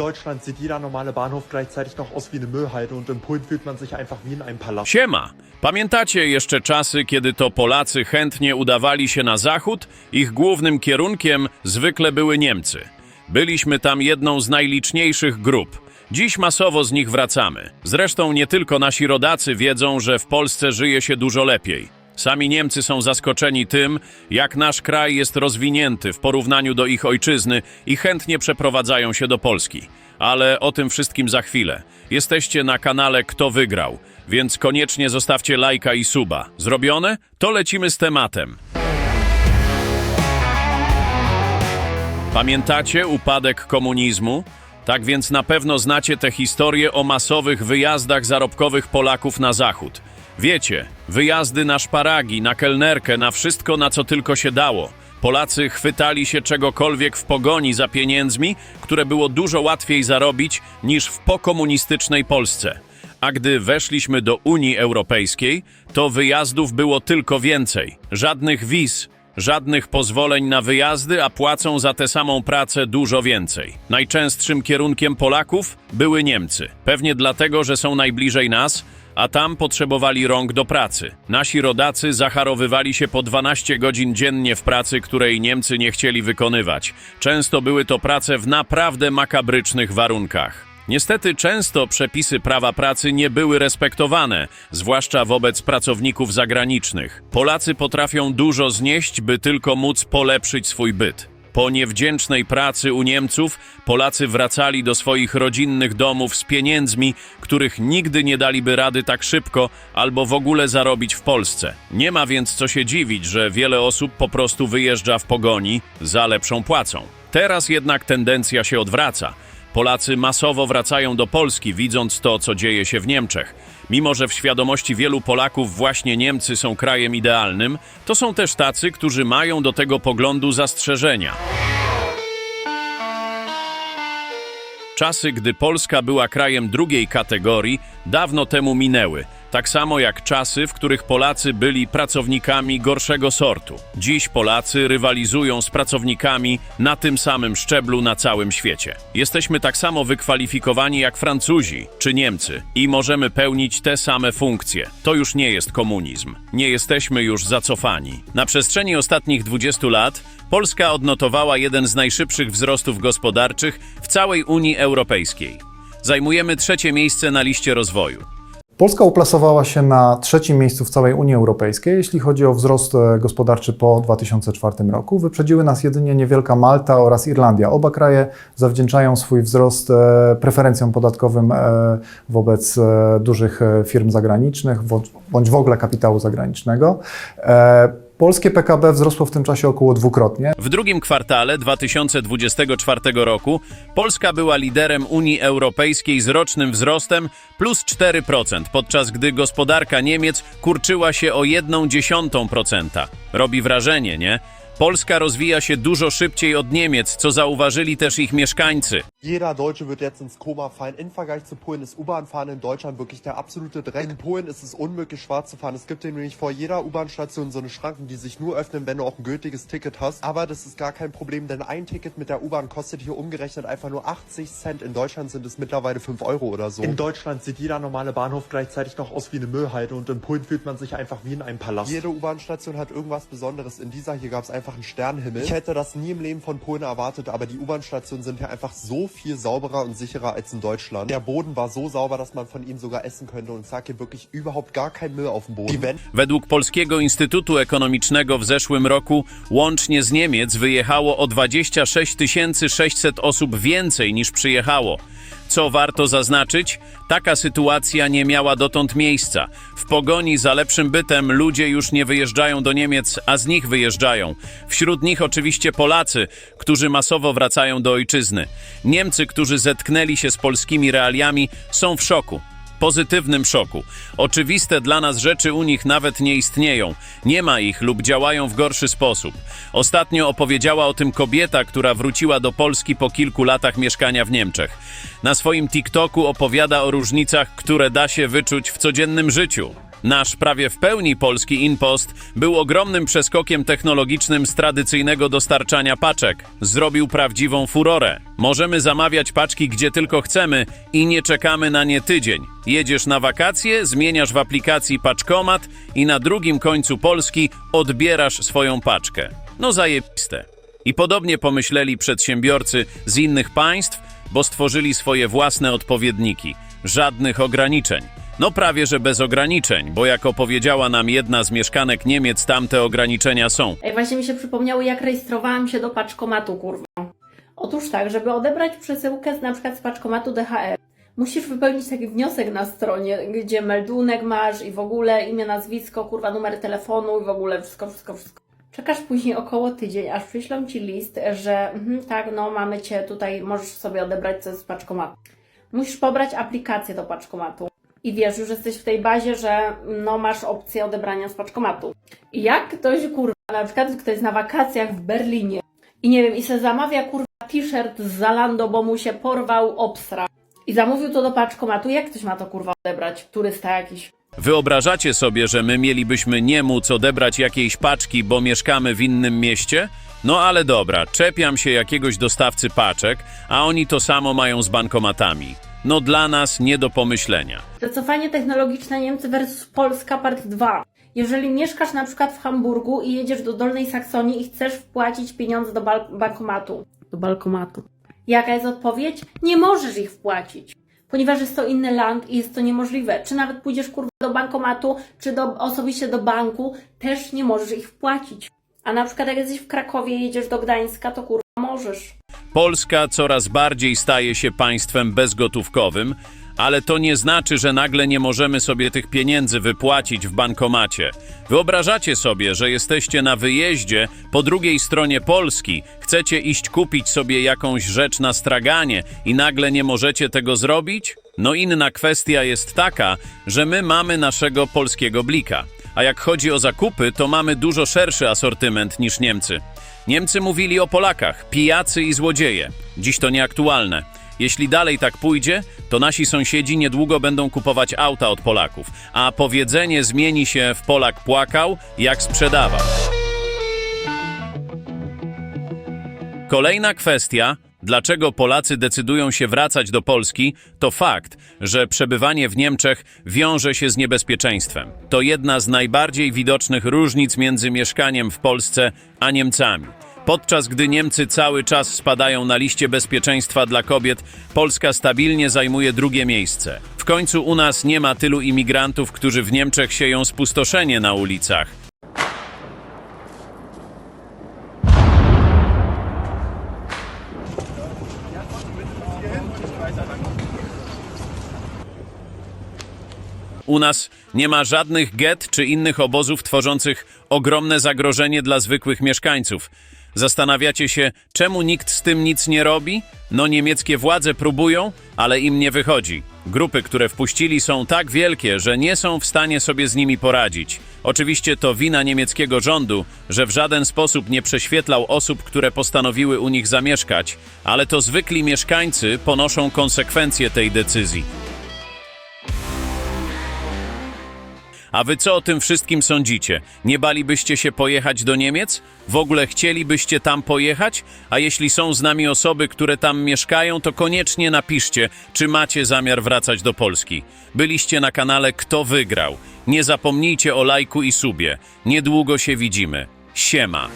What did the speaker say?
Deutschland sieht jeder normale Bahnhof gleichzeitig noch aus wie eine Müllhalde und fühlt man sich einfach wie in einem Palast. Siema! Pamiętacie jeszcze czasy, kiedy to Polacy chętnie udawali się na zachód? Ich głównym kierunkiem zwykle były Niemcy. Byliśmy tam jedną z najliczniejszych grup. Dziś masowo z nich wracamy. Zresztą nie tylko nasi rodacy wiedzą, że w Polsce żyje się dużo lepiej. Sami Niemcy są zaskoczeni tym, jak nasz kraj jest rozwinięty w porównaniu do ich ojczyzny i chętnie przeprowadzają się do Polski. Ale o tym wszystkim za chwilę. Jesteście na kanale Kto Wygrał, więc koniecznie zostawcie lajka i suba. Zrobione? To lecimy z tematem. Pamiętacie upadek komunizmu? Tak więc na pewno znacie tę historię o masowych wyjazdach zarobkowych Polaków na zachód. Wiecie, wyjazdy na szparagi, na kelnerkę, na wszystko, na co tylko się dało. Polacy chwytali się czegokolwiek w pogoni za pieniędzmi, które było dużo łatwiej zarobić niż w pokomunistycznej Polsce. A gdy weszliśmy do Unii Europejskiej, to wyjazdów było tylko więcej. Żadnych wiz, Żadnych pozwoleń na wyjazdy, a płacą za tę samą pracę dużo więcej. Najczęstszym kierunkiem Polaków były Niemcy. Pewnie dlatego, że są najbliżej nas, a tam potrzebowali rąk do pracy. Nasi rodacy zacharowywali się po 12 godzin dziennie w pracy, której Niemcy nie chcieli wykonywać. Często były to prace w naprawdę makabrycznych warunkach. Niestety często przepisy prawa pracy nie były respektowane, zwłaszcza wobec pracowników zagranicznych. Polacy potrafią dużo znieść, by tylko móc polepszyć swój byt. Po niewdzięcznej pracy u Niemców Polacy wracali do swoich rodzinnych domów z pieniędzmi, których nigdy nie daliby rady tak szybko albo w ogóle zarobić w Polsce. Nie ma więc co się dziwić, że wiele osób po prostu wyjeżdża w pogoni za lepszą płacą. Teraz jednak tendencja się odwraca. Polacy masowo wracają do Polski, widząc to, co dzieje się w Niemczech. Mimo, że w świadomości wielu Polaków właśnie Niemcy są krajem idealnym, to są też tacy, którzy mają do tego poglądu zastrzeżenia. Czasy, gdy Polska była krajem drugiej kategorii, dawno temu minęły. Tak samo jak czasy, w których Polacy byli pracownikami gorszego sortu. Dziś Polacy rywalizują z pracownikami na tym samym szczeblu na całym świecie. Jesteśmy tak samo wykwalifikowani jak Francuzi czy Niemcy i możemy pełnić te same funkcje. To już nie jest komunizm. Nie jesteśmy już zacofani. Na przestrzeni ostatnich 20 lat Polska odnotowała jeden z najszybszych wzrostów gospodarczych w całej Unii Europejskiej. Zajmujemy trzecie miejsce na liście rozwoju. Polska uplasowała się na trzecim miejscu w całej Unii Europejskiej, jeśli chodzi o wzrost e, gospodarczy po 2004 roku. Wyprzedziły nas jedynie niewielka Malta oraz Irlandia. Oba kraje zawdzięczają swój wzrost e, preferencjom podatkowym e, wobec dużych firm zagranicznych bądź w ogóle kapitału zagranicznego. Polskie PKB wzrosło w tym czasie około dwukrotnie. W drugim kwartale 2024 roku Polska była liderem Unii Europejskiej z rocznym wzrostem plus 4%, podczas gdy gospodarka Niemiec kurczyła się o 1,1%. Robi wrażenie, nie? Polska rozwija się dużo szybciej od Niemiec, co zauważyli też ich mieszkańcy. Jeder Deutsche wird jetzt ins Koma fallen. Im Vergleich zu Polen ist U-Bahn-Fahren in Deutschland wirklich der absolute Dreck. In Polen ist es unmöglich, schwarz zu fahren. Es gibt nämlich vor jeder U-Bahn-Station so eine Schranken, die sich nur öffnen, wenn du auch ein gültiges Ticket hast. Aber das ist gar kein Problem, denn ein Ticket mit der U-Bahn kostet hier umgerechnet einfach nur 80 Cent. In Deutschland sind es mittlerweile 5 Euro oder so. In Deutschland sieht jeder normale Bahnhof gleichzeitig noch aus wie eine Müllhalde und in Polen fühlt man sich einfach wie in einem Palast. Jede U-Bahn-Station hat irgendwas Besonderes. In dieser hier gab es einfach einen Sternenhimmel. Ich hätte das nie im Leben von Polen erwartet, aber die U-Bahn-Stationen sind hier einfach so viel sauberer und sicherer als in Deutschland. Der Boden war so sauber, dass man von ihm sogar essen könnte und es lag hier wirklich überhaupt gar kein Müll auf dem Boden. Według Polskiego Instytutu Ekonomicznego w zeszłym roku łącznie z Niemiec wyjechało o 26 600 osób więcej niż przyjechało. Co warto zaznaczyć, taka sytuacja nie miała dotąd miejsca. W pogoni za lepszym bytem ludzie już nie wyjeżdżają do Niemiec, a z nich wyjeżdżają. Wśród nich oczywiście Polacy, którzy masowo wracają do ojczyzny. Niemcy, którzy zetknęli się z polskimi realiami, są w szoku. Pozytywnym szoku. Oczywiste dla nas rzeczy u nich nawet nie istnieją. Nie ma ich lub działają w gorszy sposób. Ostatnio opowiedziała o tym kobieta, która wróciła do Polski po kilku latach mieszkania w Niemczech. Na swoim TikToku opowiada o różnicach, które da się wyczuć w codziennym życiu. Nasz prawie w pełni polski InPost był ogromnym przeskokiem technologicznym z tradycyjnego dostarczania paczek. Zrobił prawdziwą furorę. Możemy zamawiać paczki gdzie tylko chcemy i nie czekamy na nie tydzień. Jedziesz na wakacje, zmieniasz w aplikacji paczkomat i na drugim końcu Polski odbierasz swoją paczkę. No zajebiste. I podobnie pomyśleli przedsiębiorcy z innych państw, bo stworzyli swoje własne odpowiedniki. Żadnych ograniczeń. No prawie, że bez ograniczeń, bo jak opowiedziała nam jedna z mieszkanek Niemiec, tamte ograniczenia są. Ej, właśnie mi się przypomniało, jak rejestrowałam się do paczkomatu, kurwa. Otóż tak, żeby odebrać przesyłkę z, na przykład z paczkomatu DHL, musisz wypełnić taki wniosek na stronie, gdzie meldunek masz i w ogóle imię, nazwisko, kurwa, numer telefonu i w ogóle wszystko, wszystko, wszystko. Czekasz później około tydzień, aż przyślą Ci list, że mhm, tak, no mamy Cię tutaj, możesz sobie odebrać coś z paczkomatu. Musisz pobrać aplikację do paczkomatu. I wiesz, już jesteś w tej bazie, że no masz opcję odebrania z paczkomatu. I jak ktoś, kurwa, na przykład ktoś na wakacjach w Berlinie i nie wiem, i se zamawia, kurwa, t-shirt z Zalando, bo mu się porwał obstra. I zamówił to do paczkomatu, jak ktoś ma to, kurwa, odebrać? Turysta jakiś. Wyobrażacie sobie, że my mielibyśmy nie móc odebrać jakiejś paczki, bo mieszkamy w innym mieście? No ale dobra, czepiam się jakiegoś dostawcy paczek, a oni to samo mają z bankomatami. No dla nas nie do pomyślenia. Zacofanie technologiczne Niemcy versus Polska part 2. Jeżeli mieszkasz na przykład w Hamburgu i jedziesz do Dolnej Saksonii i chcesz wpłacić pieniądze do bankomatu. Do bankomatu. Jaka jest odpowiedź? Nie możesz ich wpłacić. Ponieważ jest to inny land i jest to niemożliwe. Czy nawet pójdziesz kurwa do bankomatu, czy do, osobiście do banku, też nie możesz ich wpłacić. A na przykład jak jesteś w Krakowie i jedziesz do Gdańska, to kurwa możesz. Polska coraz bardziej staje się państwem bezgotówkowym, ale to nie znaczy, że nagle nie możemy sobie tych pieniędzy wypłacić w bankomacie. Wyobrażacie sobie, że jesteście na wyjeździe po drugiej stronie Polski, chcecie iść kupić sobie jakąś rzecz na straganie i nagle nie możecie tego zrobić? No inna kwestia jest taka, że my mamy naszego polskiego blika. A jak chodzi o zakupy, to mamy dużo szerszy asortyment niż Niemcy. Niemcy mówili o Polakach, pijacy i złodzieje. Dziś to nieaktualne. Jeśli dalej tak pójdzie, to nasi sąsiedzi niedługo będą kupować auta od Polaków, a powiedzenie zmieni się w Polak płakał, jak sprzedawał. Kolejna kwestia, dlaczego Polacy decydują się wracać do Polski, to fakt, że przebywanie w Niemczech wiąże się z niebezpieczeństwem. To jedna z najbardziej widocznych różnic między mieszkaniem w Polsce a Niemcami. Podczas gdy Niemcy cały czas spadają na liście bezpieczeństwa dla kobiet, Polska stabilnie zajmuje drugie miejsce. W końcu u nas nie ma tylu imigrantów, którzy w Niemczech sieją spustoszenie na ulicach. U nas nie ma żadnych get czy innych obozów tworzących ogromne zagrożenie dla zwykłych mieszkańców. Zastanawiacie się, czemu nikt z tym nic nie robi? No niemieckie władze próbują, ale im nie wychodzi. Grupy, które wpuścili są tak wielkie, że nie są w stanie sobie z nimi poradzić. Oczywiście to wina niemieckiego rządu, że w żaden sposób nie prześwietlał osób, które postanowiły u nich zamieszkać, ale to zwykli mieszkańcy ponoszą konsekwencje tej decyzji. A wy co o tym wszystkim sądzicie? Nie balibyście się pojechać do Niemiec? W ogóle chcielibyście tam pojechać? A jeśli są z nami osoby, które tam mieszkają, to koniecznie napiszcie, czy macie zamiar wracać do Polski. Byliście na kanale Kto Wygrał. Nie zapomnijcie o lajku i subie. Niedługo się widzimy. Siema.